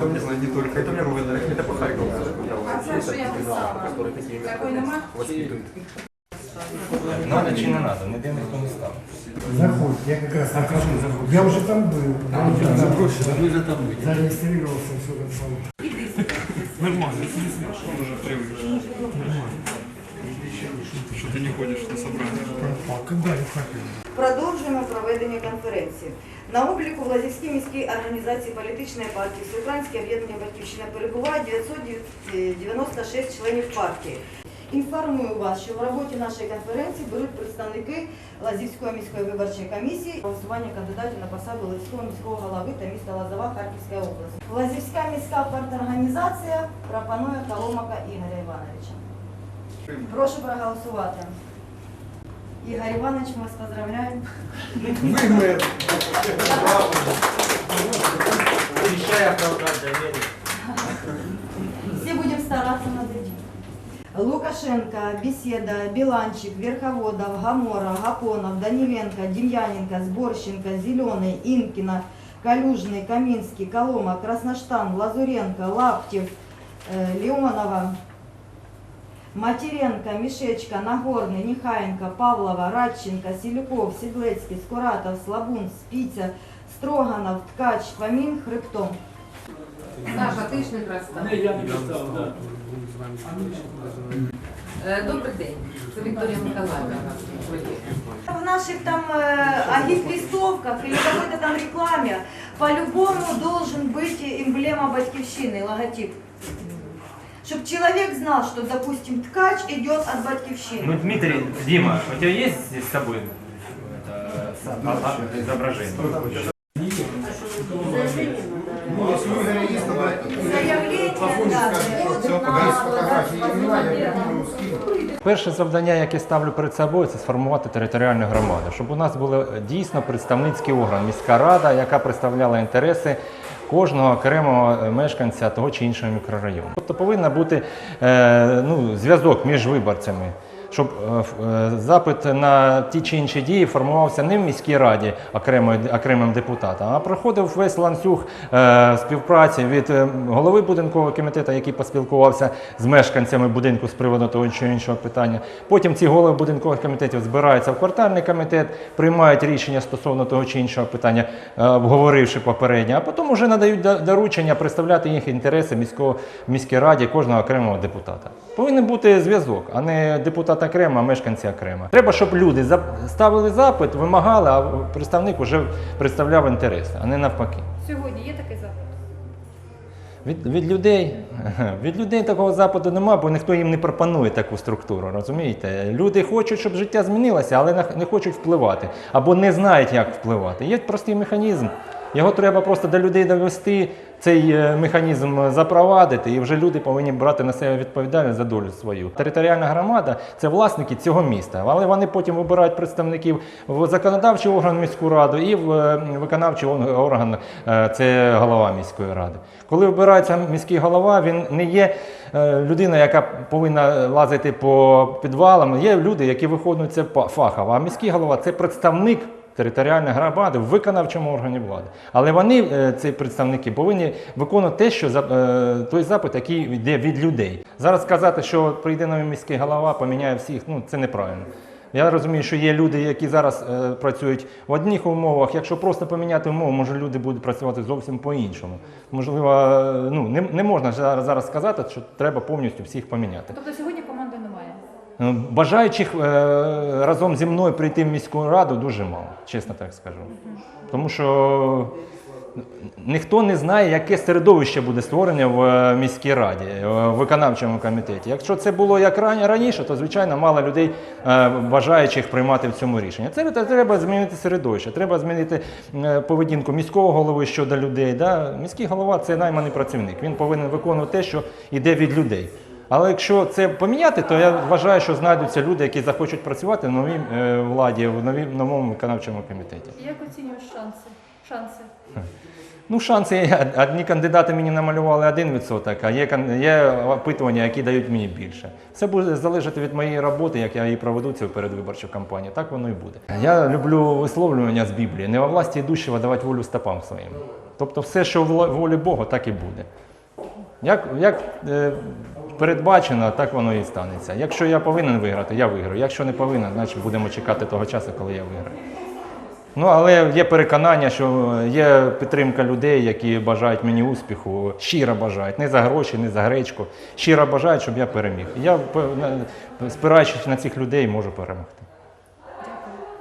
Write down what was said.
кто мне знает не только. Это мне Рубин, это по Харькову. А це що я писала? Которые такие Такої нема? воспитывают. Надо чи не надо, ніде ніхто не став. Заходь, я как раз нахожу. Я уже там был. Зарегистрировался, все как самое. Что ты не ходишь на собрание. А когда я хотел? Продовжуємо проведення конференції. На обліку в Лазівській міській організації політичної партії Всеукраїнське об'єднання Батьківщина перебуває 996 членів партії. Інформую вас, що в роботі нашої конференції беруть представники Лазівської міської виборчої комісії голосування кандидатів на посаду Лазівського міського голови та міста Лазова Харківської області. Лазівська міська парторганізація пропонує Коломака Ігоря Івановича. Прошу проголосувати. Ігор Іванович, ми вас поздравляємо. Обіцяє оправдати доверие. Все будем стараться над этим. Лукашенко, Беседа, Биланчик, Верховодов, Гамора, Гапонов, Даниленко, Демьяненко, Сборщенко, Зеленый, Инкина, Калюжный, Каминский, Колома, Красноштан, Лазуренко, Лаптев, э, Леонова, Матеренко, Мишечка, Нагорный, Нехаенко, Павлова, Радченко, Селюков, Седлецкий, Скуратов, Слабун, Спиця, Строганов, Ткач, Фомин, Хребтом. Саша, ти ж не простав. Я не писав, так. Е, Добрий день. Це Вікторія Миколаївна у нас сьогодні. В наших там э, агит-листовках или какой-то там рекламе по-любому должен быть эмблема батькивщины, логотип. Чтобы человек знал, что, допустим, ткач идет от Ну, батькивщины. Дмитрий, Дима, у тебя есть здесь с собой это, а- а- изображение? Заявление, да, вот на- Перше завдання, яке ставлю перед собою, це сформувати територіальну громаду, щоб у нас був дійсно представницький орган, міська рада, яка представляла інтереси кожного окремого е, мешканця того чи іншого мікрорайону. Тобто повинен бути е, ну, зв'язок між виборцями. Щоб е, е, запит на ті чи інші дії формувався не в міській раді окремої, окремим депутатом, а проходив весь ланцюг е, співпраці від голови будинкового комітету, який поспілкувався з мешканцями будинку з приводу того чи іншого питання. Потім ці голови будинкових комітетів збираються в квартальний комітет, приймають рішення стосовно того чи іншого питання, обговоривши попередньо, а потім вже надають доручення представляти їх інтереси міського міській раді кожного окремого депутата. Повинен бути зв'язок, а не депутат окремо, а мешканці окремо. Треба, щоб люди ставили запит, вимагали, а представник вже представляв інтереси, а не навпаки. Сьогодні є такий запит? Від, від людей від людей такого запиту немає, бо ніхто їм не пропонує таку структуру. Розумієте? Люди хочуть, щоб життя змінилося, але не хочуть впливати або не знають, як впливати. Є простий механізм. Його треба просто до людей довести, цей е, механізм запровадити, і вже люди повинні брати на себе відповідальність за долю свою. Територіальна громада це власники цього міста, але вони потім вибирають представників в законодавчий орган міську раду і в е, виконавчий орган е, це голова міської ради. Коли вибирається міський голова, він не є е, людина, яка повинна лазити по підвалам. Є люди, які виконують це па- фахово. А міський голова це представник. Територіальної громади в виконавчому органі влади. Але вони, е, ці представники, повинні виконувати те, що е, той запит, який йде від людей. Зараз сказати, що прийде новий міський голова, поміняє всіх, ну це неправильно. Я розумію, що є люди, які зараз е, працюють в одних умовах. Якщо просто поміняти умови, може люди будуть працювати зовсім по-іншому. Можливо, е, ну не, не можна зараз, сказати, що треба повністю всіх поміняти. Тобто сьогодні Бажаючих е, разом зі мною прийти в міську раду дуже мало, чесно так скажу. Тому що ніхто не знає, яке середовище буде створене в е, міській раді, е, в виконавчому комітеті. Якщо це було як ран- раніше, то звичайно мало людей е, бажаючих приймати в цьому рішення. Це треба змінити середовище, треба змінити е, поведінку міського голови щодо людей. Да? Міський голова це найманий працівник. Він повинен виконувати те, що йде від людей. Але якщо це поміняти, то я вважаю, що знайдуться люди, які захочуть працювати в новій е, владі, в новій новому виконавчому комітеті. Як оцінюєш шанси? Шанси? Ну, шанси одні кандидати мені намалювали 1%, а є, є опитування, які дають мені більше. Все буде залежати від моєї роботи, як я її проведу цю передвиборчу кампанію. Так воно і буде. Я люблю висловлювання з Біблії. Не во власті йдущого давати волю стопам своїм. Тобто все, що в волі Бога, так і буде. Як, як е, передбачено, так воно і станеться. Якщо я повинен виграти, я виграю. Якщо не повинен, значить будемо чекати того часу, коли я виграю. Ну, але є переконання, що є підтримка людей, які бажають мені успіху, щиро бажають, не за гроші, не за гречку. Щиро бажають, щоб я переміг. Я, спираючись на цих людей, можу перемогти.